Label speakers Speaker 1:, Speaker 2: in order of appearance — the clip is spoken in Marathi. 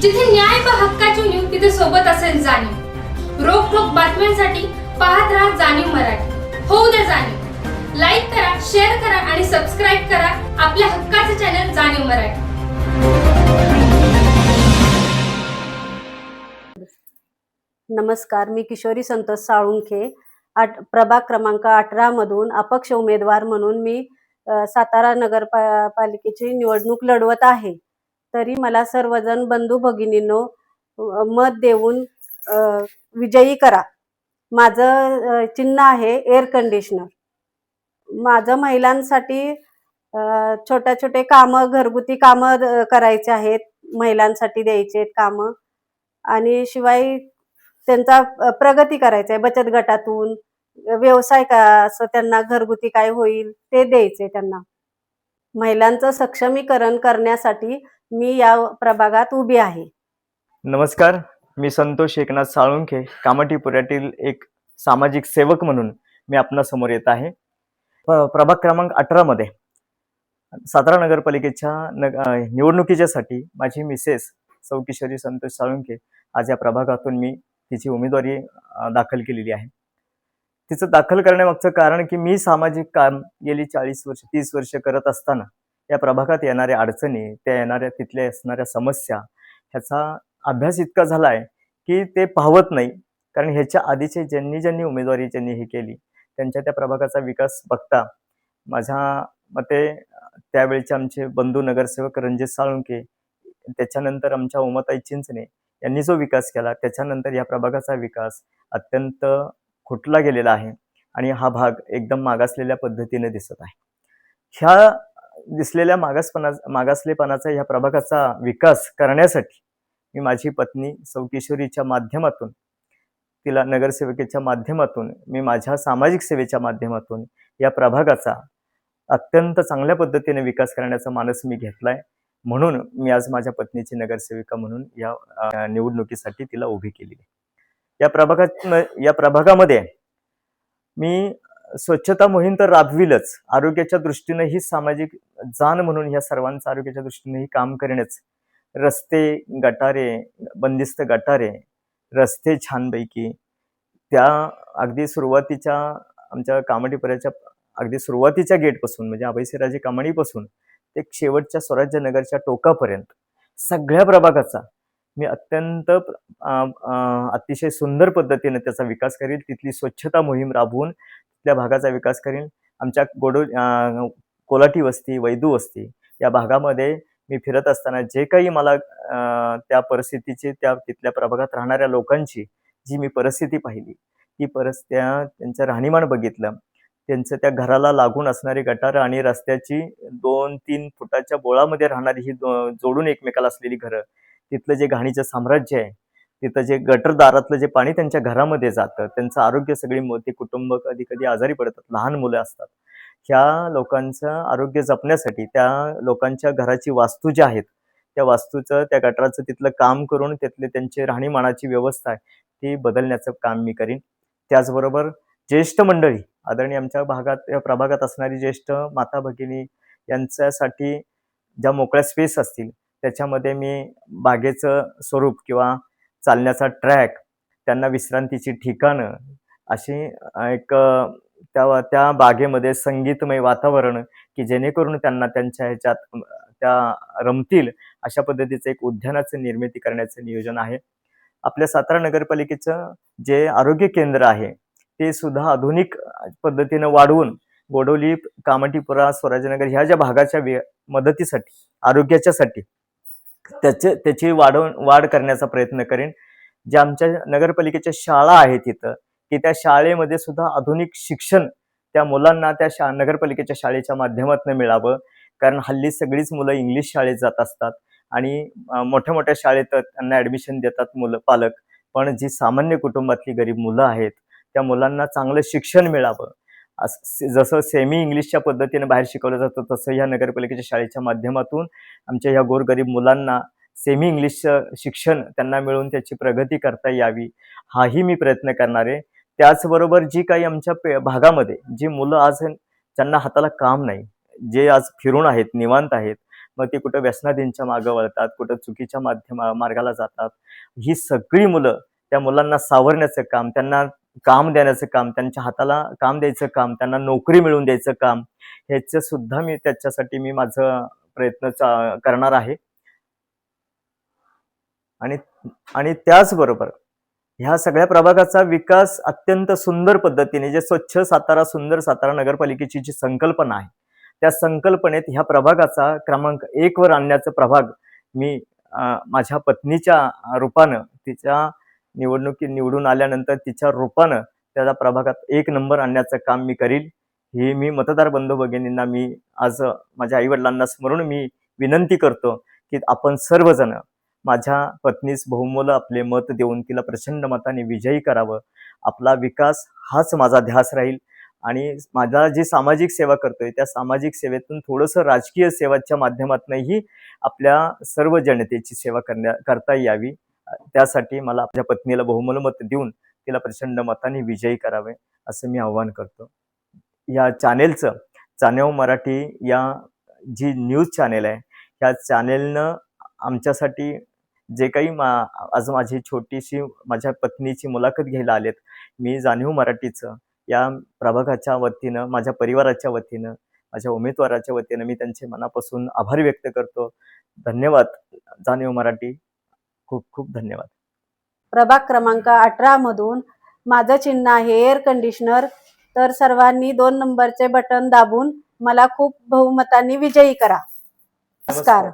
Speaker 1: जिथे न्याय बा हक्काची नीव तिथे सोबत असेल जाणीव. रोखोक बातम्यांसाठी पाहत राहा जाणीव मराठी. होऊ द्या जाणीव. लाईक करा शेअर करा आणि सबस्क्राईब करा आपल्या हक्काचे चॅनल जाणीव मराठी.
Speaker 2: नमस्कार मी किशोरी संतोष साळुंखे. आठ प्रभाग क्रमांक अठरा मधून अपक्ष उमेदवार म्हणून मी सातारा नगर पा- पालिकेची निवडणूक लढवत आहे. तरी मला सर्वजण बंधू भगिनींनो मत देऊन विजयी करा. माझं चिन्ह आहे एअर कंडिशनर माझं महिलांसाठी अ, छोट्या छोटे कामं घरगुती कामं करायचे आहेत. महिलांसाठी द्यायचे आहेत कामं. आणि शिवाय त्यांचा प्रगती करायचा आहे. बचत गटातून व्यवसाय का असं त्यांना घरगुती काय होईल ते द्यायचे त्यांना. महिलांचं सक्षमीकरण करण्यासाठी मी या प्रभागात उभी आहे.
Speaker 3: नमस्कार मी संतोष एकनाथ साळुंखे कामाटीपुऱ्यातील एक सामाजिक सेवक म्हणून मी आपणासमोर येत आहे. प- प्रभाग क्रमांक अठरामध्ये सातारा नगरपालिकेच्या नग निवडणुकीच्यासाठी माझी मिसेस सौकिशोरी संतोष साळुंखे आज या प्रभागातून मी तिची उमेदवारी दाखल केलेली आहे. तिचं दाखल करण्यामागचं कारण की मी सामाजिक काम गेली चाळीस वर्ष तीस वर्ष करत असताना या प्रभागात येणाऱ्या अडचणी त्या येणाऱ्या तिथल्या असणाऱ्या समस्या ह्याचा अभ्यास इतका झाला आहे की ते पाहवत नाही. कारण ह्याच्या आधीचे ज्यांनी ज्यांनी उमेदवारी ज्यांनी ही केली त्यांच्या त्या प्रभागाचा विकास बघता माझ्या मते त्यावेळेचे आमचे बंधू नगरसेवक रणजित साळुंके त्याच्यानंतर आमच्या उमाताई चिंचणे यांनी जो विकास केला त्याच्यानंतर या प्रभागाचा विकास अत्यंत खुटला गेलेला आहे आणि हा भाग एकदम मागासलेल्या पद्धतीने दिसत आहे. ह्या दिसलेल्या मागासपणा मागासलेपणाचा ह्या प्रभागाचा विकास करण्यासाठी मी माझी पत्नी सौकिशोरीच्या माध्यमातून तिला नगरसेवकेच्या माध्यमातून मी माझ्या सामाजिक सेवेच्या माध्यमातून या प्रभागाचा अत्यंत चांगल्या पद्धतीने विकास करण्याचा मानस मी घेतला आहे म्हणून मी आज माझ्या पत्नीची नगरसेविका म्हणून या निवडणुकीसाठी तिला उभी केली या प्रभागात या प्रभागामध्ये मी स्वच्छता मोहीम तर राबविलच. आरोग्याच्या दृष्टीने ही सामाजिक जाण म्हणून या सर्वांचं आरोग्याच्या दृष्टीने काम करणेच रस्ते गटारे बंदिस्त गटारे रस्ते छानपैकी. त्या अगदी सुरुवातीच्या आमच्या कामाटीपर्याच्या अगदी सुरुवातीच्या गेटपासून म्हणजे अभयसिराजे कामाणीपासून ते शेवटच्या स्वराज्य नगरच्या टोकापर्यंत सगळ्या प्रभागाचा मी अत्यंत अतिशय सुंदर पद्धतीने त्याचा विकास करील. तिथली स्वच्छता मोहीम राबवून तिथल्या भागाचा विकास करील आमच्या गोडो कोलाठी कोलाटी वस्ती वैदू वस्ती या भागामध्ये मी फिरत असताना जे काही मला त्या परिस्थितीची त्या तिथल्या प्रभागात राहणाऱ्या लोकांची जी मी परिस्थिती पाहिली ती परस त्या त्यांचं राहणीमान बघितलं. त्यांचं त्या घराला लागून असणारी गटार आणि रस्त्याची दोन तीन फुटाच्या बोळामध्ये राहणारी ही जोडून एकमेकाला असलेली घरं तिथलं जे घाणीचं साम्राज्य आहे तिथं जे गटरदारातलं जे पाणी त्यांच्या घरामध्ये जातं त्यांचं आरोग्य सगळी मोठी कुटुंब कधी कधी आजारी पडतात लहान मुलं असतात. ह्या लोकांचं आरोग्य जपण्यासाठी त्या लोकांच्या घराची वास्तू ज्या आहेत त्या वास्तूचं त्या गटराचं तिथलं काम करून तिथले त्यांची राहणीमानाची व्यवस्था आहे ती बदलण्याचं काम मी करीन. त्याचबरोबर ज्येष्ठ मंडळी आदरणीय आमच्या भागात या प्रभागात असणारी ज्येष्ठ माता भगिनी यांच्यासाठी ज्या मोकळ्या स्पेस असतील त्याच्यामध्ये मी बागेचं स्वरूप किंवा चालण्याचा ट्रॅक त्यांना विश्रांतीची ठिकाणं अशी एक त्या त्या बागेमध्ये संगीतमय वातावरण की जेणेकरून त्यांना त्यांच्या ह्याच्यात त्या रमतील अशा पद्धतीचं एक उद्यानाचं निर्मिती करण्याचं नियोजन आहे. आपल्या सातारा नगरपालिकेचं जे आरोग्य केंद्र आहे ते सुद्धा आधुनिक पद्धतीनं वाढवून गोडोली कामटीपुरा स्वराजनगर ह्या ज्या भागाच्या वे- मदतीसाठी आरोग्याच्यासाठी त्याचे त्याची वाढव वाढ करण्याचा प्रयत्न करेन. ज्या आमच्या नगरपालिकेच्या शाळा आहेत तिथं की त्या शाळेमध्ये सुद्धा आधुनिक शिक्षण त्या मुलांना त्या शा नगरपालिकेच्या शाळेच्या माध्यमातून मिळावं. कारण हल्ली सगळीच मुलं इंग्लिश शाळेत जात असतात आणि मोठ्या मोठ्या शाळेत त्यांना ॲडमिशन देतात मुलं पालक. पण जी सामान्य कुटुंबातली गरीब मुलं आहेत त्या मुलांना चांगलं शिक्षण मिळावं. जसं सेमी इंग्लिशच्या पद्धतीने बाहेर शिकवलं जातं तसं ह्या नगरपालिकेच्या शाळेच्या माध्यमातून आमच्या ह्या गोरगरीब मुलांना सेमी इंग्लिशचं शिक्षण त्यांना मिळून त्याची प्रगती करता यावी हाही मी प्रयत्न करणार आहे. त्याचबरोबर जी काही आमच्या पे भागामध्ये जी मुलं आज ज्यांना हाताला काम नाही जे आज फिरून आहेत निवांत आहेत मग ते कुठं व्यसनाधींच्या मागं वळतात कुठं चुकीच्या माध्यमा मार्गाला जातात ही सगळी मुलं त्या मुलांना सावरण्याचं काम त्यांना काम देण्याचं काम त्यांच्या हाताला काम द्यायचं काम त्यांना नोकरी मिळवून द्यायचं काम ह्याचं सुद्धा मी त्याच्यासाठी मी माझं प्रयत्न चा- करणार आहे. आणि आणि त्याचबरोबर ह्या सगळ्या प्रभागाचा विकास अत्यंत सुंदर पद्धतीने जे स्वच्छ सातारा सुंदर सातारा नगरपालिकेची जी संकल्पना आहे त्या संकल्पनेत ह्या प्रभागाचा क्रमांक एक वर आणण्याचा प्रभाग मी माझ्या पत्नीच्या रूपानं तिच्या निवडणुकी निवडून आल्यानंतर तिच्या रूपानं त्याचा प्रभागात एक नंबर आणण्याचं काम मी करील. हे मी मतदार बंधू भगिनींना मी आज माझ्या आईवडिलांना स्मरून मी विनंती करतो की आपण सर्वजण माझ्या पत्नीस बहुमोल आपले मत देऊन तिला प्रचंड मताने विजयी करावं. आपला विकास हाच माझा ध्यास राहील. आणि माझा जी सामाजिक सेवा करतोय त्या सामाजिक सेवेतून थोडंसं राजकीय सेवाच्या माध्यमातूनही आपल्या सर्व जनतेची सेवा करण्या करता यावी. त्यासाठी मला आपल्या पत्नीला बहुमल मत देऊन तिला प्रचंड मताने विजयी करावे असं मी आव्हान करतो. या चॅनेलचं चानेव मराठी या जी न्यूज चॅनेल आहे ह्या चॅनेलनं आमच्यासाठी जे काही मा आज माझी छोटीशी माझ्या पत्नीची मुलाखत घ्यायला आलेत मी जाणीव मराठीचं या प्रभागाच्या वतीनं माझ्या परिवाराच्या वतीनं माझ्या उमेदवाराच्या वतीनं मी त्यांचे मनापासून आभार व्यक्त करतो. धन्यवाद जाणीव मराठी. खूप खूप धन्यवाद.
Speaker 2: प्रभाग क्रमांक अठरा मधून माझं चिन्ह आहे एअर कंडिशनर तर सर्वांनी दोन नंबरचे बटन दाबून मला खूप बहुमतांनी विजयी करा. नमस्कार.